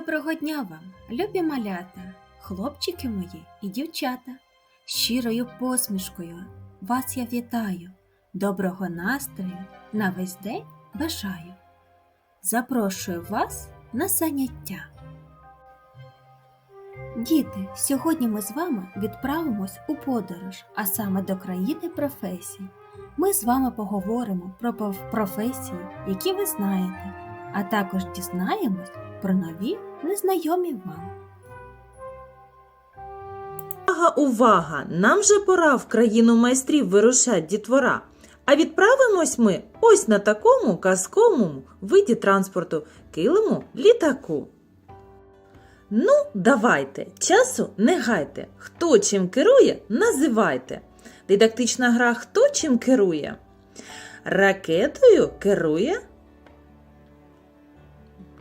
Доброго дня вам, любі малята, хлопчики мої і дівчата. Щирою посмішкою вас я вітаю, доброго настрою на весь день бажаю. Запрошую вас на заняття. Діти, сьогодні ми з вами відправимось у подорож, а саме до країни професій. Ми з вами поговоримо про професії, які ви знаєте, а також дізнаємось про нові незнайомі вам. Увага, увага! Нам же пора в країну майстрів вирушать дітвора. А відправимось ми ось на такому казковому виді транспорту килиму літаку. Ну, давайте, часу не гайте. Хто чим керує, називайте. Дидактична гра Хто чим керує? Ракетою керує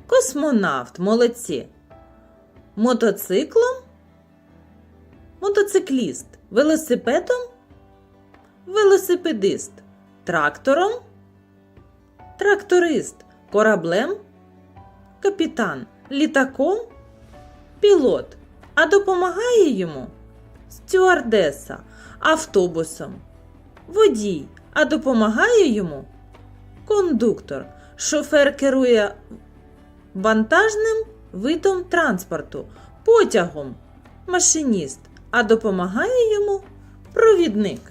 космонавт, молодці. Мотоциклом? Мотоцикліст, велосипедом, велосипедист, трактором, тракторист, кораблем, капітан, літаком, пілот, а допомагає йому? Стюардеса, автобусом, водій, а допомагає йому? Кондуктор, шофер керує вантажним видом транспорту, потягом машиніст, а допомагає йому провідник.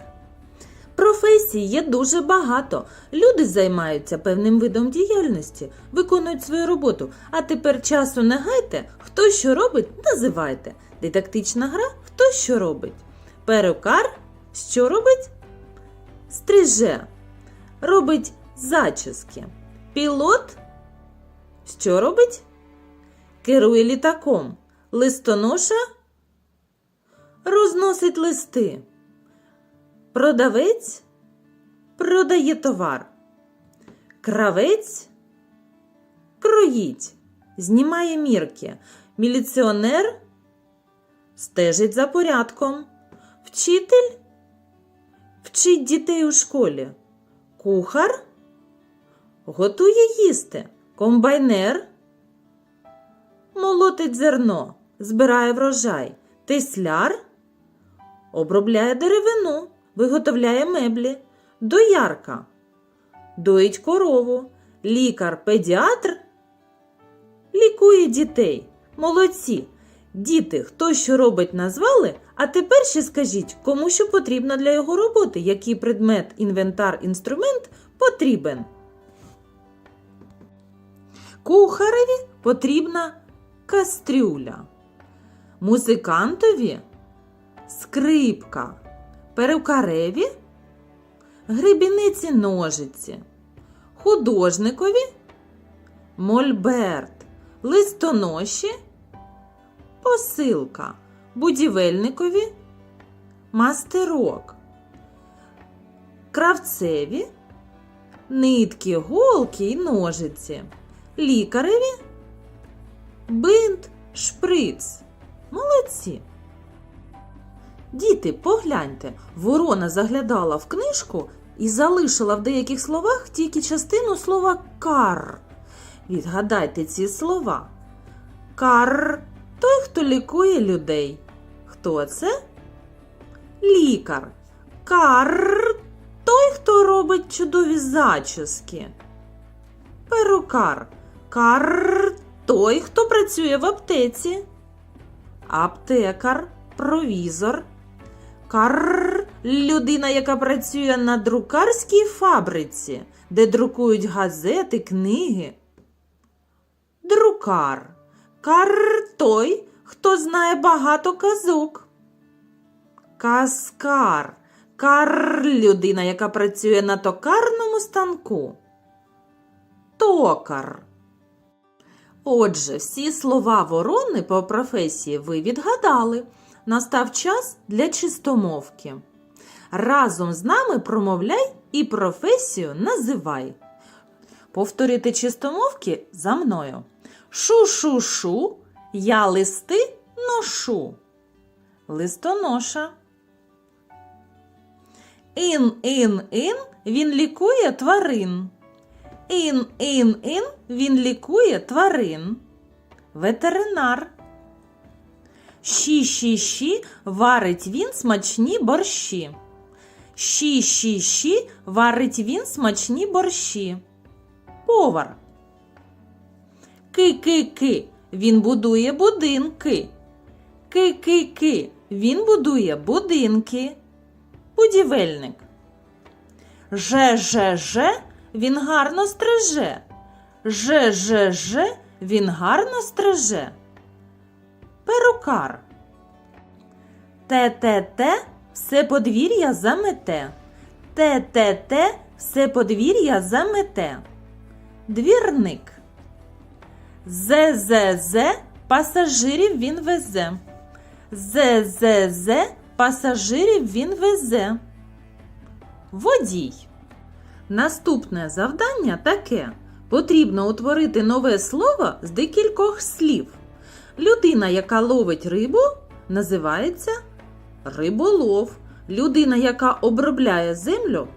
Професій є дуже багато. Люди займаються певним видом діяльності, виконують свою роботу. А тепер часу не гайте, хто що робить, називайте. Дидактична гра хто що робить. Перукар що робить? Стриже. Робить зачіски. Пілот що робить? Керує літаком. Листоноша розносить листи. Продавець продає товар. Кравець кроїть, знімає мірки. Міліціонер стежить за порядком. Вчитель вчить дітей у школі. Кухар готує їсти. Комбайнер молотить зерно, збирає врожай. Тесляр обробляє деревину, виготовляє меблі, доярка, доїть корову, лікар-педіатр лікує дітей. Молодці! Діти, хто що робить, назвали, а тепер ще скажіть, кому що потрібно для його роботи, який предмет, інвентар, інструмент потрібен. Кухареві потрібна кастрюля. Музикантові скрипка, перукареві гребіниці ножиці, художникові мольберт, листоноші посилка, будівельникові мастерок, кравцеві нитки, голки й ножиці, лікареві бинт, шприц. Молодці. Діти, погляньте, ворона заглядала в книжку і залишила в деяких словах тільки частину слова кар. Відгадайте ці слова. Кар той, хто лікує людей. Хто це? Лікар. Кар той, хто робить чудові зачіски. Перукар. Кар той, хто працює в аптеці. Аптекар, провізор. Кар людина, яка працює на друкарській фабриці, де друкують газети, книги. Друкар. Кар той, хто знає багато казок. Каскар. Кар людина, яка працює на токарному станку. Токар. Отже, всі слова ворони по професії ви відгадали. Настав час для чистомовки. Разом з нами промовляй і професію називай. Повторити чистомовки за мною. Шу-шу-шу, я листи ношу. Листоноша. Ін-ін-ін, він лікує тварин. Ін-ін-ін, він лікує тварин. ветеринар. Щі-щі-щі варить він смачні борщі. Щі-щі-щі варить він смачні борщі. Повар. Ки-ки-ки, він будує будинки. Ки-ки-ки, він будує будинки. Будівельник. Же-же-же, він гарно стриже. Же-же-же, він гарно стриже. Перукар. Те-те-те, все подвір'я замете. Те-те-те, все подвір'я замете. Двірник. Зе-зе-зе, пасажирів він везе. Зе-зе-зе, пасажирів він везе. Водій. Наступне завдання таке. Потрібно утворити нове слово з декількох слів. Людина, яка ловить рибу, називається риболов. Людина, яка обробляє землю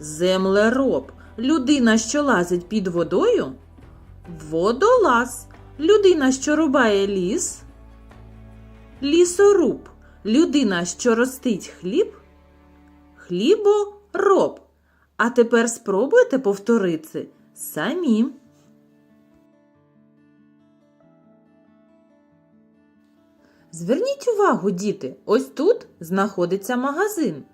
землероб. Людина, що лазить під водою водолаз. Людина, що рубає ліс лісоруб. Людина, що ростить хліб хлібороб. А тепер спробуйте повторити самі. Зверніть увагу, діти, ось тут знаходиться магазин.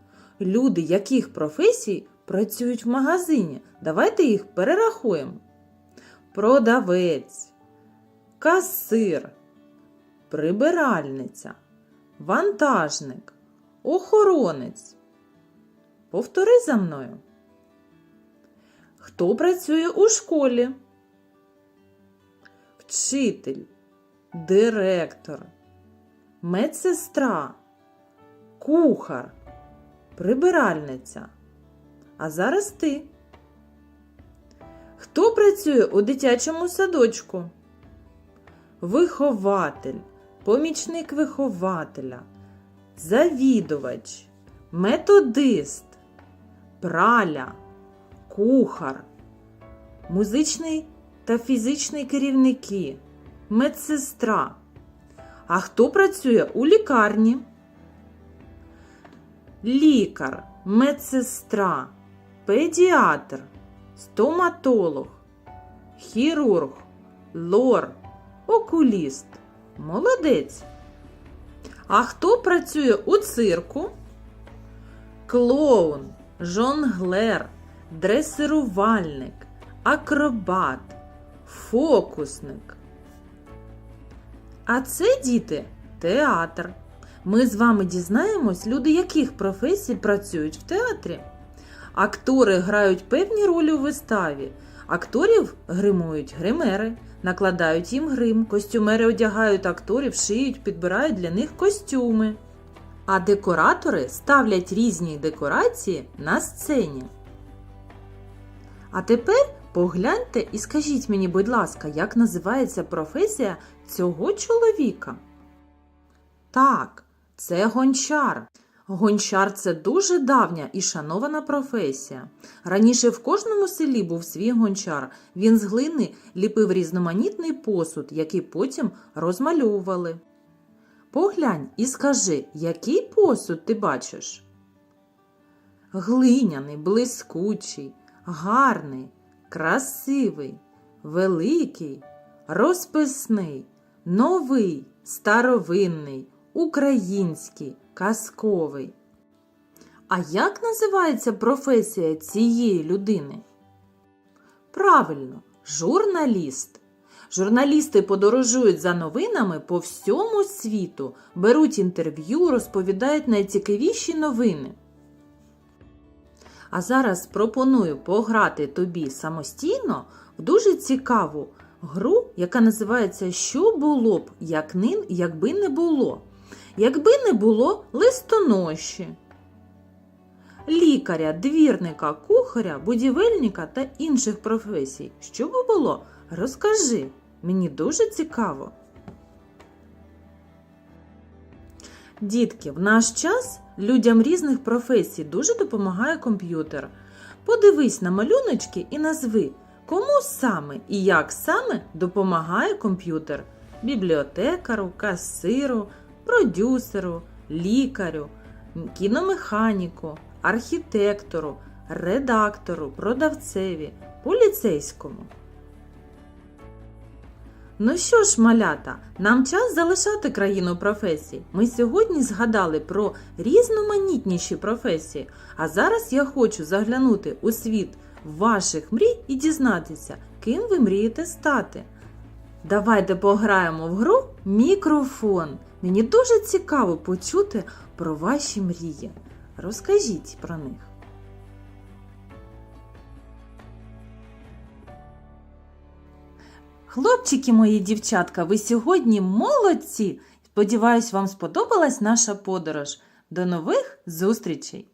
Люди яких професій працюють в магазині? Давайте їх перерахуємо. Продавець, касир, прибиральниця, вантажник, охоронець. Повтори за мною. Хто працює у школі? Вчитель, директор, медсестра, кухар, прибиральниця. А зараз ти. Хто працює у дитячому садочку? Вихователь, помічник вихователя, завідувач, методист, праля, кухар, музичний та фізичний керівники, медсестра. А хто працює у лікарні? Лікар, медсестра, педіатр, стоматолог, хірург, лор, окуліст. Молодець. А хто працює у цирку? Клоун, жонглер, дресирувальник, акробат, фокусник. А це, діти, театр. Ми з вами дізнаємось, люди яких професій працюють в театрі. Актори грають певні ролі у виставі. Акторів гримують гримери, накладають їм грим, костюмери одягають акторів, шиють, підбирають для них костюми. А декоратори ставлять різні декорації на сцені. А тепер погляньте і скажіть мені, будь ласка, як називається професія цього чоловіка? Так, це гончар. Гончар це дуже давня і шанована професія. Раніше в кожному селі був свій гончар. Він з глини ліпив різноманітний посуд, який потім розмальовували. Поглянь і скажи, який посуд ти бачиш? Глиняний, блискучий, гарний, красивий, великий, розписний, новий, старовинний, український, казковий. А як називається професія цієї людини? Правильно, журналіст. Журналісти подорожують за новинами по всьому світу, беруть інтерв'ю, розповідають найцікавіші новини. А зараз пропоную пограти тобі самостійно в дуже цікаву гру, яка називається Що було б, як нин, якби не було. Якби не було листоноші, лікаря, двірника, кухаря, будівельника та інших професій. Що би було? Розкажи, мені дуже цікаво. Дітки, в наш час людям різних професій дуже допомагає комп'ютер. Подивись на малюночки і назви, кому саме і як саме допомагає комп'ютер. бібліотекару, касиру, продюсеру, лікарю, кіномеханіку, архітектору, редактору, продавцеві, поліцейському. Ну що ж, малята, нам час залишати країну професій. Ми сьогодні згадали про різноманітніші професії, а зараз я хочу заглянути у світ ваших мрій і дізнатися, ким ви мрієте стати. Давайте пограємо в гру мікрофон. Мені дуже цікаво почути про ваші мрії. Розкажіть про них. Хлопчики мої дівчатка, ви сьогодні молодці! Сподіваюсь, вам сподобалась наша подорож. До нових зустрічей!